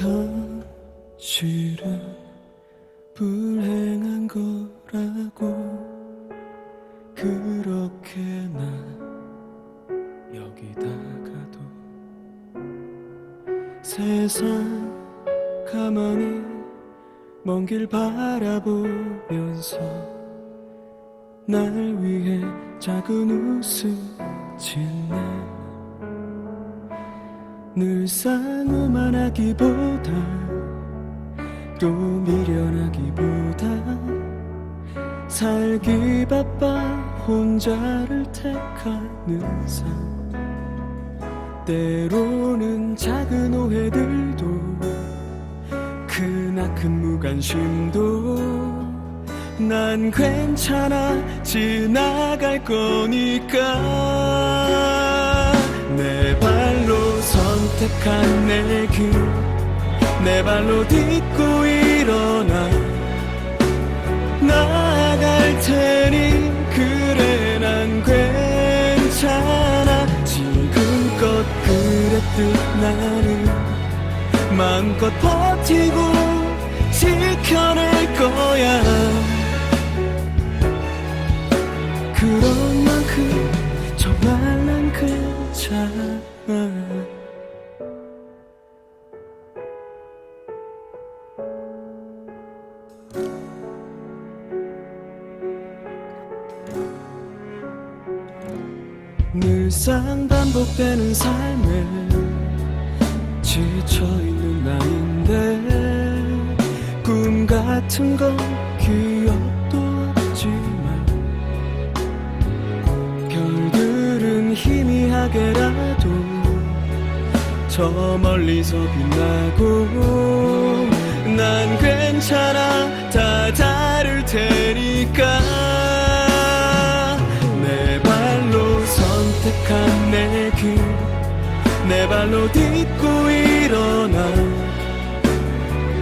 현실은 불행한 거라고 그렇게 나 여기다가도 세상 가만히 먼 길 바라보면서 날 위해 작은 웃음 짓네 늘 쌍오만하기보다 또 미련하기보다 살기 바빠 혼자를 택하는 삶. 때로는 작은 오해들도 크나큰 무관심도 난 괜찮아 지나갈 거니까 선택한 내 길 내 발로 딛고 일어나. 나아갈 테니 그래 난 괜찮아. 지금껏 그랬듯 나는 마음껏 버티고 지켜낼 거야. 그런 만큼 늘상 반복되는 삶에 지쳐있는 나인데 꿈 같은 건 기억도 없지만 별들은 희미하게라도 저 멀리서 빛나고 난 괜찮아. 다 다를 테니까 내 발로 딛고 일어나.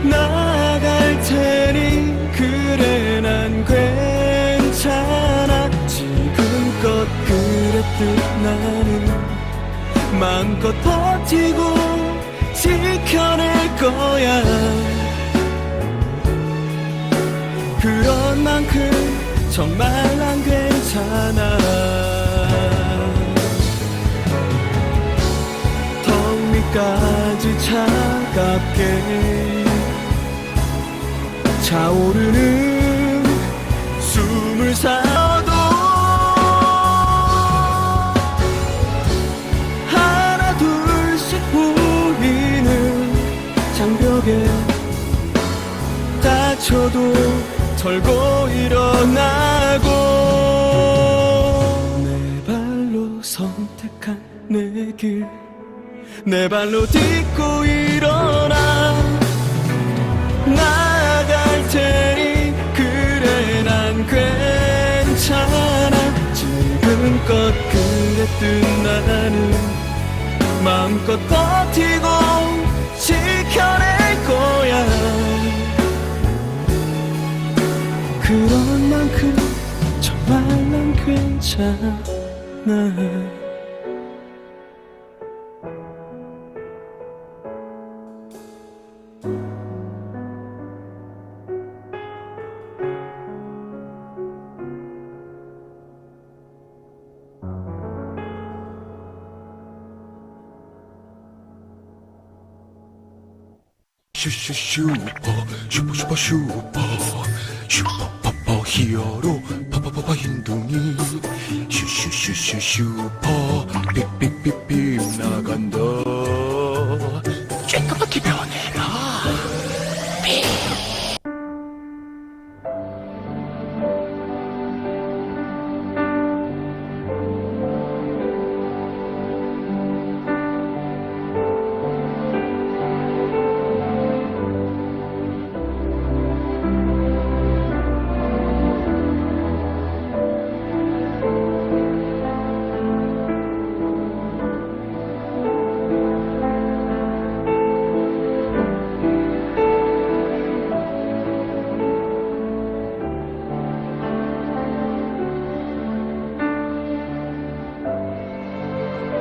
나아갈 테니 그래 난 괜찮아. 지금껏 그랬듯 나는 마음껏 버티고 지켜낼 거야 턱 밑까지 차갑게 차오르는 숨을 쉬어도 하나 둘씩 보이는 장벽에 다쳐도 털고 일어나고 내 발로 선택한 내길 내 발로 딛고 일어나. 나아갈 테니 그래 난 괜찮아. 지금껏 그랬듯 나는 마음껏 버티고 지켜낼 거야. 그런 만큼 정말 난 괜찮아 슈슈 슈퍼 슈퍼 슈퍼 슈퍼. 슈퍼 퍼퍼 히어로 퍼퍼퍼퍼 흰둥이 슈슈슈슈 슈퍼 삑삑삑삑 나간다